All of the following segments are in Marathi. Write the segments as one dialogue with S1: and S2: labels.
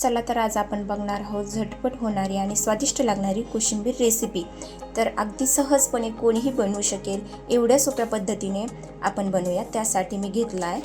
S1: चला तर आज आपण बघणार आहोत झटपट होणारी आणि स्वादिष्ट लागणारी कोशिंबीर रेसिपी तर अगदी सहजपणे कोणीही बनवू शकेल एवढ्या सोप्या पद्धतीने आपण बनवूया. त्यासाठी मी घेतला आहे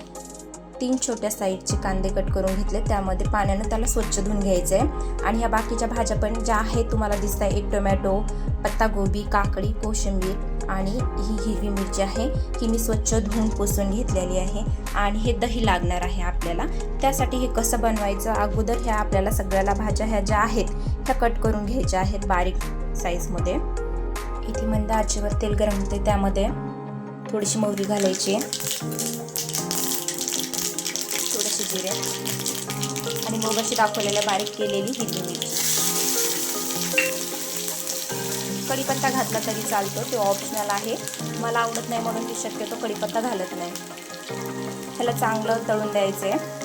S1: तीन छोट्या साईडचे कांदे कट करून घेतले. त्यामध्ये पाण्यानं त्याला स्वच्छ धुवून घ्यायचं आहे आणि ह्या बाकीच्या भाज्या पण ज्या आहेत तुम्हाला दिसत आहे एक टोमॅटो पत्तागोबी काकडी कोशिंबीर आणि ही हिरवी मिरची आहे. ही मी स्वच्छ धुवून पुसून घेतलेली आहे. आणि हे दही लागणार आहे आपल्याला. त्यासाठी हे कसं बनवायचं? अगोदर ह्या आपल्याला सगळ्याला भाज्या ह्या ज्या आहेत ह्या कट करून घ्यायच्या आहेत बारीक साईजमध्ये. इथे मंद आचेवर तेल गरम होते त्यामध्ये थोडीशी मोहरी घालायची जिरे. आणि मोगाशी दाखवलेल्या बारीक केलेली हिरवी मिरची. कढीपत्ता घातला तरी चालतो ते ऑप्शनल आहे. मला आवडत नाही म्हणून मी शक्यतो कढीपत्ता घालत नाही. ह्याला चांगलं तळून द्यायचं. आहे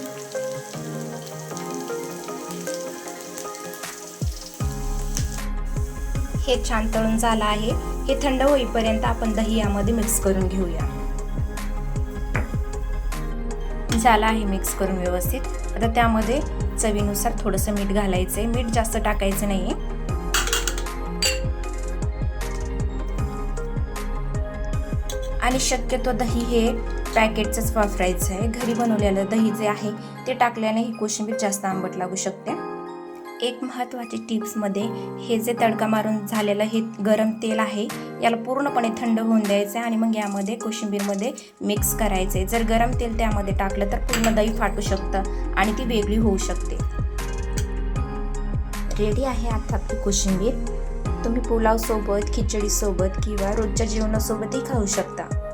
S1: हे छान तळून झालं आहे. हे थंड होईपर्यंत आपण दही यामध्ये मिक्स करून घेऊया. झालं आहे मिक्स करून व्यवस्थित. आता त्यामध्ये चवीनुसार थोडंसं मीठ घालायचं आहे मीठ जास्त टाकायचं नाही आहे आणि शक्यतो दही हे पॅकेटचंच वापरायचं आहे घरी बनवलेलं दही जे आहे ते टाकल्याने ही कोशिंबीर जास्त आंबट लागू शकते. एक महत्त्वाची टिप्समध्ये हे जे तडका मारून झालेलं हे गरम तेल आहे याला पूर्णपणे थंड होऊन द्यायचं आहे आणि मग यामध्ये कोशिंबीरमध्ये मिक्स करायचं आहे जर गरम तेल त्यामध्ये टाकलं तर पूर्ण दही फाटू शकतं आणि ती वेगळी होऊ शकते. रेडी आहे आता आपली कोशिंबीर? तुम्ही पुलावसोबत खिचडीसोबत किंवा रोजच्या जेवणासोबतही खाऊ शकता.